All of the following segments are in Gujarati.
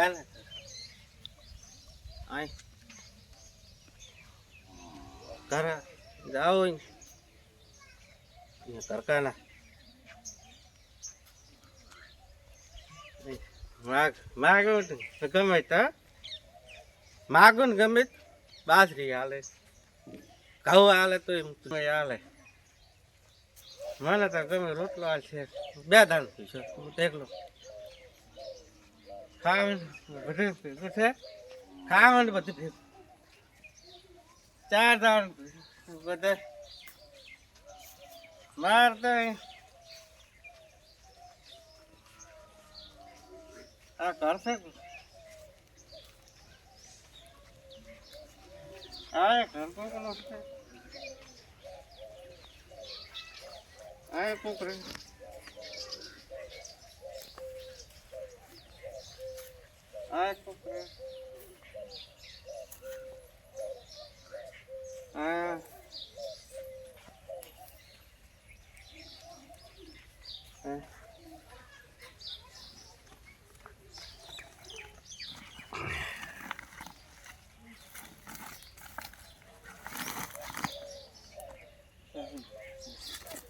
કાલે? આય. કરા, જાઓ અહીંયા કરકાના માગ, માગો ગમે તો માગો ને ગમે બાજરી હાલે. ઘઉં હાલે તો એમ હાલે. મને તો ગમે રોટલો હાલ છે બે દાણ પીશો. હું એકલો ખાવાનું બધું ભેગું છે ખાવાનું બધું ભેગું ચાર દાણ બધા માર તો આ કરશે આ એ ઘર કોકનો છે આ એ કોક રહે આ રહે આ આ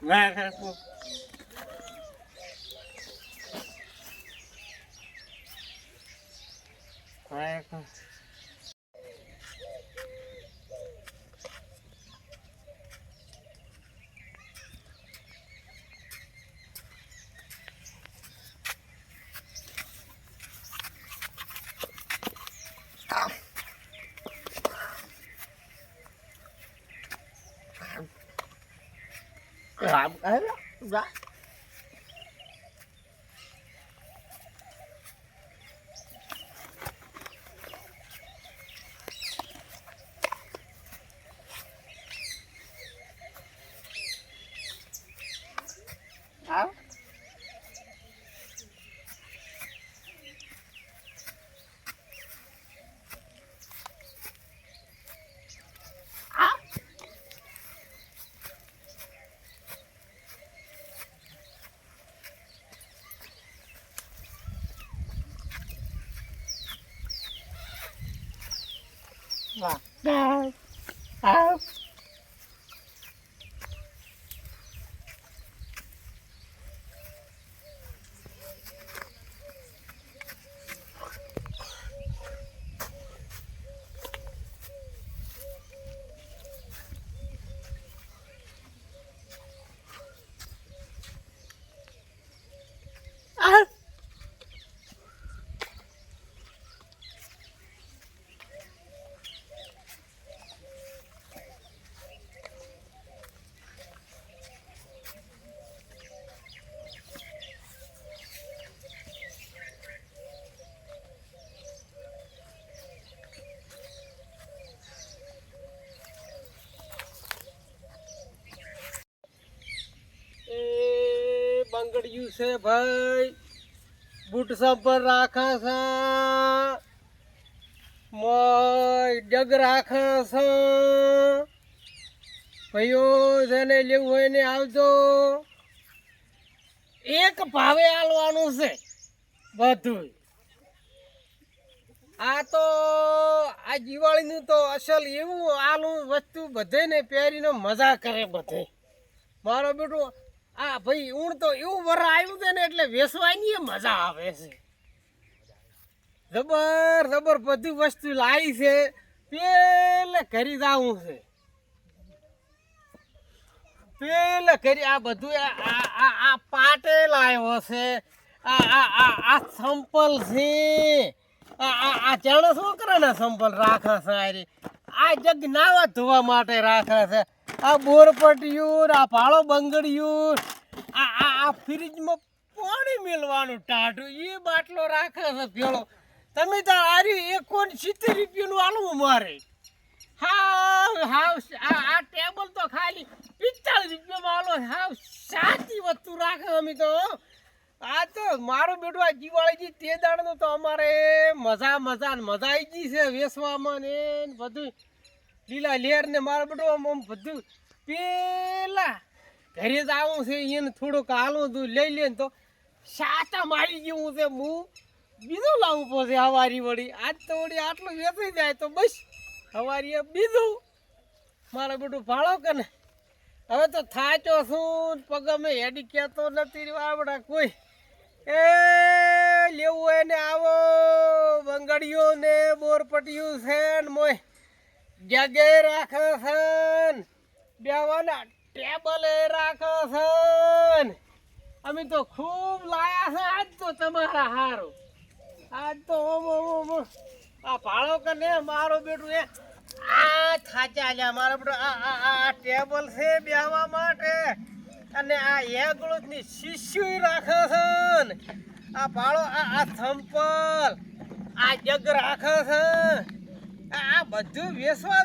ના ના hộp ấy đó. Dạ. 三 બંગડિયું છે ભાઈ. બૂટ સંપર રાખા છે. જગ રાખા છે. ભાઈઓ, જેને લેવું હોય ને આવજો. એક ભાવે આલવાનું છે બધું. આ તો, આ દિવાળીનું તો અસલ એવું આલું વસ્તુ બધે ને પહેરીને મજા કરે બધે. મારો બેટો આ ભાઈ ઊણ તો એવું વર આવ્યું છે ને એટલે વેસવાની મજા આવે છે. જબર જબર, બધી વસ્તુ લાવી છે. પેલે કરી જાવું છે. પેલે કરી આ બધું આ આ- આ આ પાટે લાવ્યો છે. આ આ આ આ સંપલ છે. આ આ આ ચણ શું સંપલ રાખે છે આ જગ નાવા ધોવા માટે રાખે છે. આ બોરપટિયું આ ભાળો બંગડિયું, આ આ આ ફ્રીજમાં પાણી મેળવાનું ટાઢું એ બાટલો રાખે છે પેલો તમે તો આર્યું એકોણ સિત્તેર રૂપિયાનું આલવું મારે. હાવ હાવ, આ આ ટેબલ તો ખાલી પિસ્તાળીસ રૂપિયામાં આલો. હાવ, સાચી વસ્તુ રાખે અમે તો આ તો મારું બેટું આ દિવાળીજી તે દાડનું તો અમારે મજા મજા મજા આવી ગઈ છે વેસવામાં ને બધું લીલા લેર ને મારું બેટું આમ બધું પેલા ઘરે જ આવું છે એને થોડુંક હાલું તું, લઈ લે તો સાચા મારી જેવું છે હું બીજું લાવવું પડશે હવારી વળી. આજ તો વળી આટલું વેચાઈ જાય તો બસ. હવારી બીજું. મારે બધું ભાડો કે ને? હવે તો થાચો શું પગ અમે હેડી કહેતો નથી આવડા કોઈ. એ લેવું હોય ને આવો બંગડીઓ ને બોરપટીયું છે ને મોય. જગે રાખે છે બેવાના ટેબલે રાખે છે અમે તો ખૂબ લાયા છે. આજ તો તમારા હારો. આજ તો ઓમ ઓમ ઓમ. આ ભાડો કે ને મારો બેટું એ આ ખાચા લ્યા. મારો બેટો આ આ આ ટેબલ છે બેહવા માટે. અને આ એગળું ની શીશી રાખે છે આ ભાડો આ આ સંપલ. આ જગ રાખે છે આ બધું વેસવા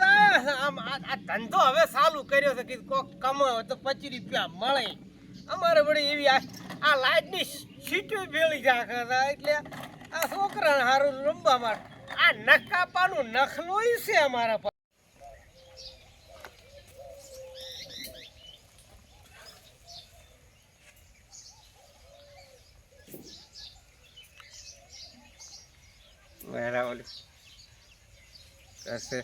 આમ આ ધંધો હવે ચાલુ કર્યો છે કે કોક તો પચીસ રૂપિયા મળે. અમારે વળી એવી આ લાઇટની સીટો ભેળી રાખે એટલે આ છોકરાને સારું રમવા માટે આ નકાપાનું નખલું છે અમારા પાસે. કશે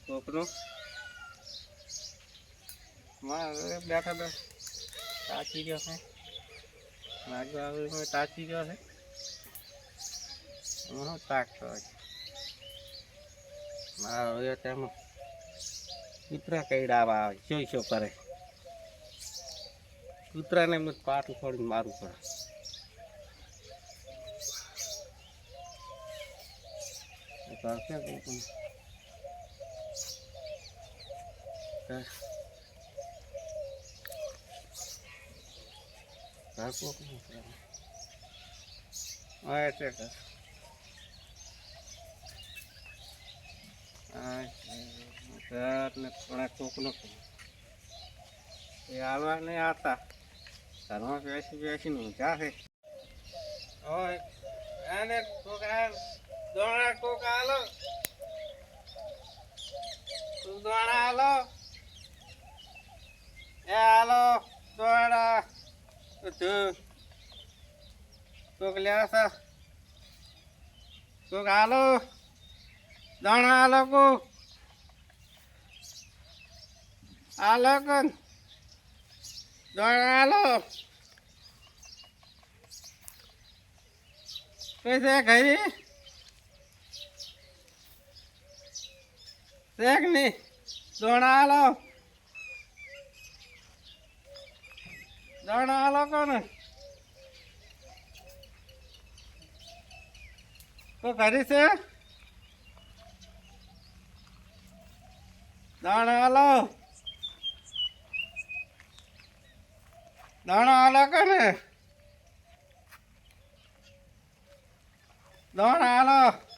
કોકનું બેઠા બે તાચી ગયો છે મારી બાબુ તાચી ગયો છે હું તાકતો મારો એ તેમાં કૂતરા કઈડાવા આવે શું શું કરે કૂતરાને મત પાટું ફોડીને મારું પડે એ કરશે કોકનું. કર. કર કોકનું કરે. હા એટલે કર ઘરને પણ કોકનો એ આવવા નહીં આવતા ઘરમાં બેસી બેસીને ઊંઘા છે ઓય આને કોક દોણા કોક તું દોણા આલો. એ આલો દોણા કોક છે. કોક આલો. દાણા ઘરી? શેકની? દોણા આલો દોણા આલો કોણ? તો ઘરી છે? દાણા આલો દાણા આલો કોને દાણા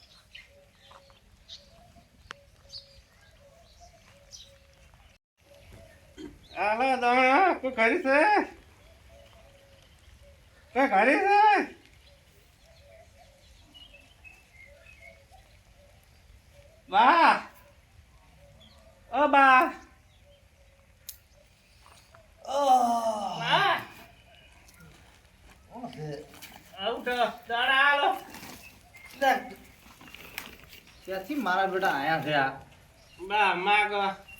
આલો દાણા તું ખરી છે? કોઈ ખરી છે? બા! ઓ બા! બા! આઉટ દાણા આલો ત્યાંથી મારા બેટા આયા છે આ? બા માગ. એનો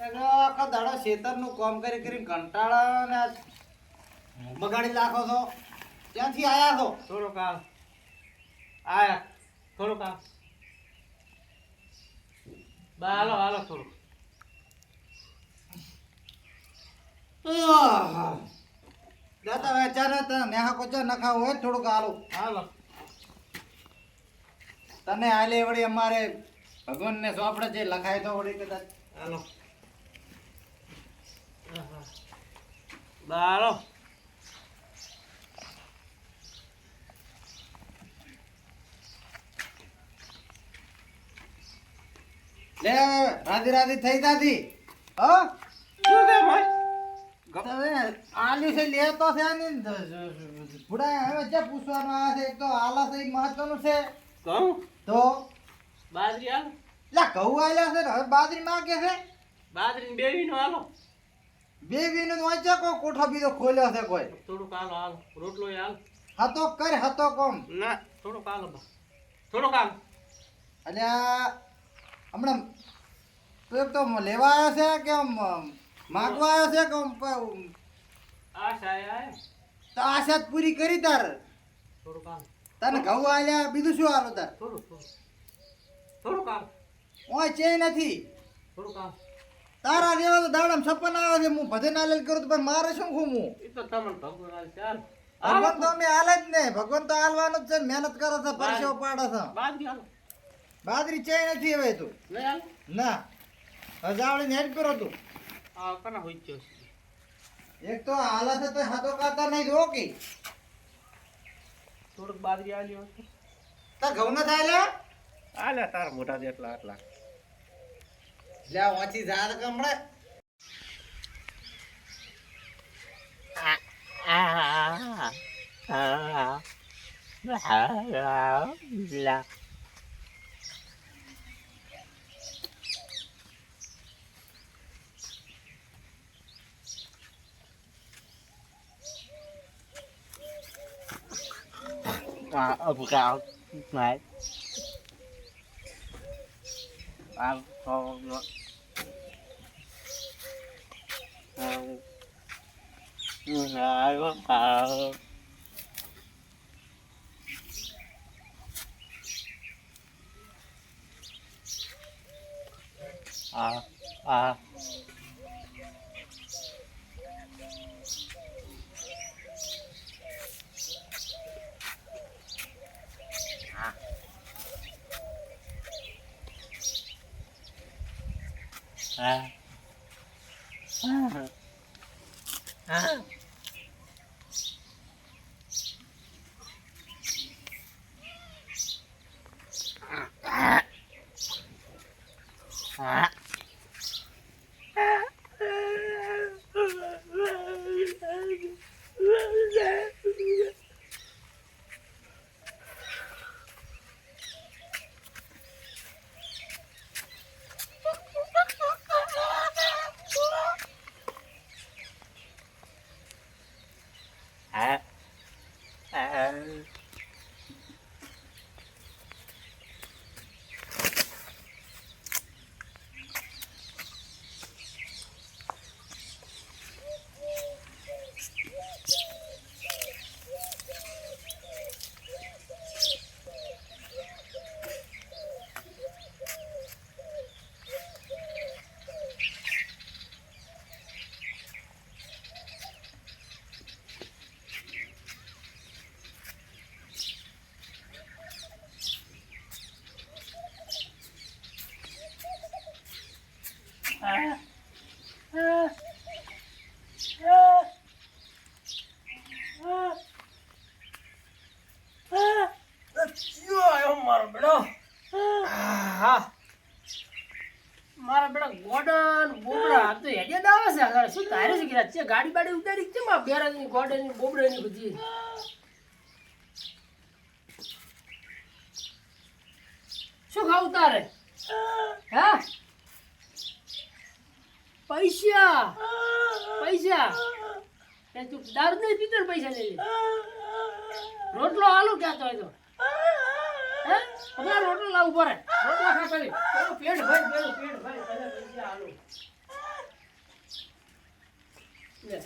આખો દાડો ખેતરનું કામ કરી કરી કંટાળા ને બગાડી નાખો છો. ત્યાંથી આયા છો? થોડુંક આવ આયા. થોડુંક આવ બા હાલો હાલો થોડુંક દાદા વેચારે તને નેહા કોચા નખા હોય થોડુંક હાલો હાલો. તને હાલે વળી અમારે ભગવાનને સોંપડે છે લખાય તો વળી કદાચ. હાલો. બા લે રાધી રાધી થઈ દાદી. હ? શું છે ભાઈ? આલ્યું છે લેતો છે ભૂડા હવે જે પૂછવાનું આ છે એક તો આલા છે મહત્વનું છે. કહું? તો? બાજરી આલ લા કહું આલ્યા છે હવે બાજરી માંગે છે? બાજરી બેવી નો હાલો. બે વિનું વાંચ્યા કો કોઠો બીજો ખોલ્યો છે કોઈ? થોડું કાલ હાલ. રોટલો હાલ. હતો કર હતો કોમ. ના થોડુંક કાલ થોડો કાલ અને હમણાં તું તો લેવા આવ્યો છે કે માગવા આવ્યો છે કે આશા પ- તો આશા પૂરી કરી તાર. થોડું કાલ તને ઘઉં આલ્યા બીજું શું આલો તાર? થોડું થોડુંક. હાલ. ઓય ચે નથી. થોડું હાલ. તારા જેવા તો દાડમ સપન આવે છે. હું ભજન આલેલ કરું તો પણ મારે શું હું? એ તો તમને ભગવાન તો અમે આલે જ ને. ભગવાન તો હાલવાનું જ છે મહેનત કરે છે પરસેવો પાડે છે. બાદરી હાલ. બાદરી ચે નથી હવે તું. ના. હજાવડીને હેડ કરો તું. આ કના હોય છે? એક તો હાલા છે તો હાથો કાતા નહીં જો કે થોડુંક બાદરી આલ્યો તાર ઘઉં ના થાય લે આલે તાર મોટા જેટલા આટલા. લે વાંચી જા કમળે À, ông cao này à, con ngại quá ờ. Ờ, ờ. à à à à à. છે બેરાની ગોડન બોબડાની બધી? શું ખાવું તારે? હે? પૈસા? પૈસા? એ તું દારૂ નહીં પીતો પૈસા લઈ લે. રોટલો આલુ ક્યાં તો? તો હમણાં રોટલો લાવવું પડે. રોટલા ખા પેલી. પેટ પેલું પેટ ભરી પૈસા આલુ. લે.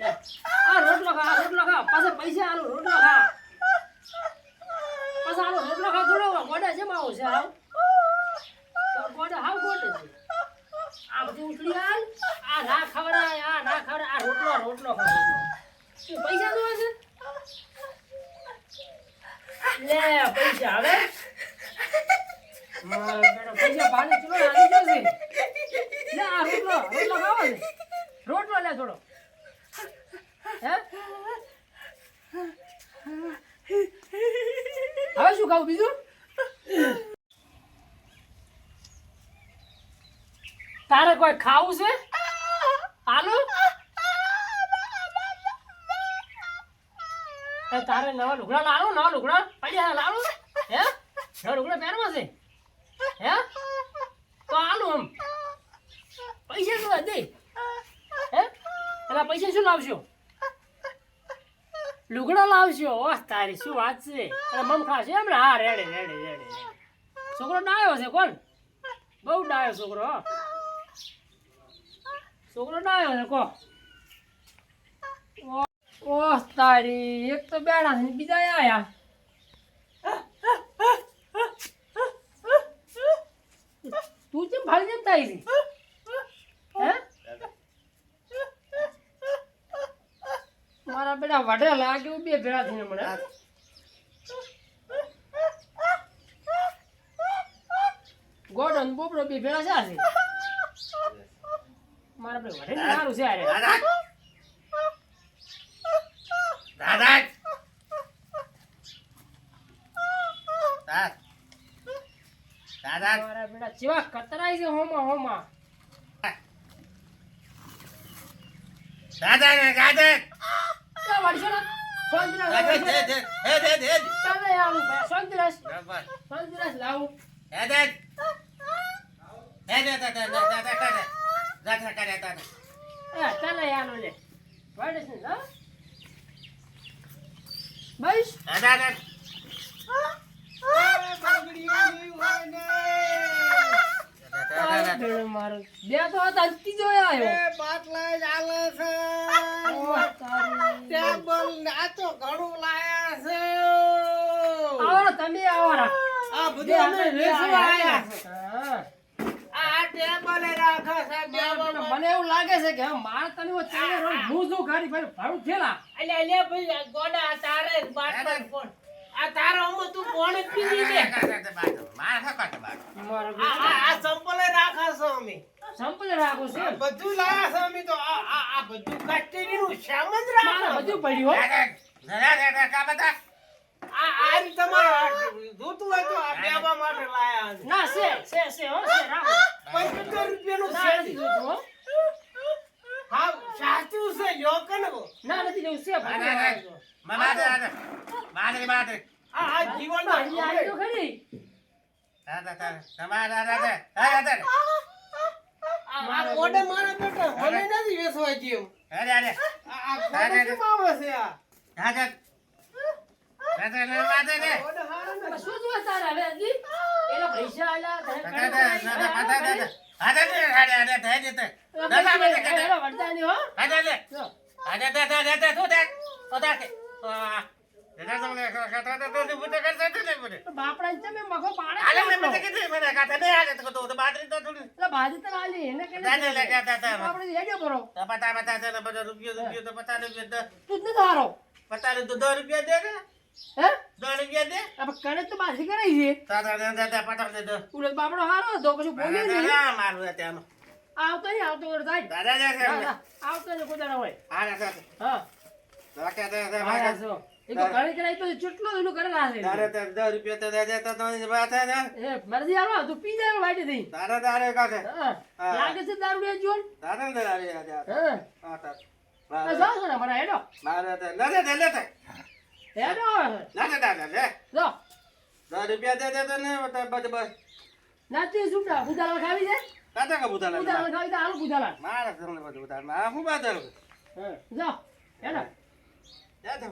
આ રોટલો ખા રોટલો ખા. પાછા પૈસા આલુ, રોટલો ખા. પાછા આલો, રોટલો ખા. થોડો ગોડા જેમ આવો છે, હાવ. ગોડા હાવ ગોડે છે. આ બધી ઉતરી હાલ, આ ના ખવડાય, આ ના ખવડાય, આ રોટલો રોટલો ખા શું, પૈસા જોવે છે? લે, પૈસા હવે. પૈસા પાણી ચલો આવી જશે. લે, આ રોટલો રોટલો ખાવો છે. રોટલો લે થોડો. હવે શું ખાવું બીજું? તારે કોઈ ખાવું છે? આલુ? તારે નવા લુગડા લાવો નવા લુગડા પૈસા લાવું હે? નવા લુગડા પહેરવા છે? હે? તો આલુ આમ. પૈસા શું દે? હે? એના પૈસા શું લાવશો? લુગડો લાવજો. ઓહ તારી શું વાત છે? અને મમ ખાશે એમ હા રેડે રેડે રેડે છોકરો ડાયો છે કોણ? બહુ ડાયો છોકરો. છોકરો ડાયો છે કો. ઓહ, તારી એક તો બેડા છે બીજા આયા. તું કેમ ભાડી જેમ થાય છે હે મારા બેટા વડે લાગ્યું બે ભેળા થઈને મને. ગોડો ને બોબડો બે ભેળા છે આજે. મારા બેડા ને સારું છે અરે દાદા દાદા મારા બેટા ચેવા કતરાય છે હોમાં હોમા. દાદા ને દાદા વળશો ને વળશો દે ને. દે હે દે દે ચાલે આવું ભાઈ, શાંતિરાજ, બરાબર શાંતિરાજ લાવું હે દે હે દે દાદા દાદા દાદા દાદા દાદા દાદા એ ચાલે આનો લે વળે છે ને, હા બસ દાદા દાદા તારો ભેળો મારો. બે તો હતા ને ત્રીજો આવ્યો. બાટલા જ છે. ટેબલ ને આ તો ઘણું લાયા છે. આવો તમે આવો આ બે બધું અમે વેચવા આયા આયા છે. હા. આ ટેબલે રાખે છે બેવામાં. મને એવું લાગે છે કે મારે તને હું શું ગાડી ભાઈ ભાડું થયેલા. અલ્યા, અલ્યા ભાઈ, ગોડા, તારે બાટલા? આ તારો આમાં તું કોણ જ પીધી લે? મારો આ- આ- આ સંપલે રાખે છે અમે. સંપલ રાખું છે આ બધું લાયા છે અમે તો. આ- આ- આ બધું કચેરીનું સામાન જ મારે રાખે બધું. પડ્યું હો. આ- આ જ તમારે આ જોતું હોય તો આ બેવા માટે લાયા ના છે છે છે હો છે રાખો રૂપિયાનું ના છે. જોતું હો હા, સાચું છે, કે ને. ના નથી લેવું છે ના, ના. આ- આ જીવનમાં આવી તો ખરી. આ- આ ઓડે મારા બેટા મને નથી વેચવા જેવું. આ- આ ગોડો કેમ આવે છે આ? ઓડે હારો પણ નથી. શું તારે હવે હજી? એનો પૈસા. જો, આલી, ના, દો હે? તો દાદા દાદા દાદા દે બાપડો હારો હતો, કશું બોલ્યો નહીં. દાદા મારું અત્યારનું આવતો આવતો ના, ના, આવતો હા હા, હા, જો. એ તો કણક કરાઈ તો ચૂંટલો એનું કરેલા છે. દાદા દો રૂપિયા તો દે તો તો વાત છે એ મરજી હાલો, તું પી જાય વાટી થઈ. કાકે હા. હા. લાગે છે દારૂ લે જોન? દાદા દાદા દાદા હા. હા તો દાદા છો ને, મને હેડો. મારા દે દે લે હેડો. દાદા દે લે જો. દો રૂપિયા દે દે તો ને બસ બસ નાચી છૂટા, બુધાલાલ ખાવી છે? દાદા કા બુધાલા બુધાલાલ ખાવી તો હાલો બુધાલાલ. મારા તમને માં હું બાદર હા. જો. હેડો. દાદા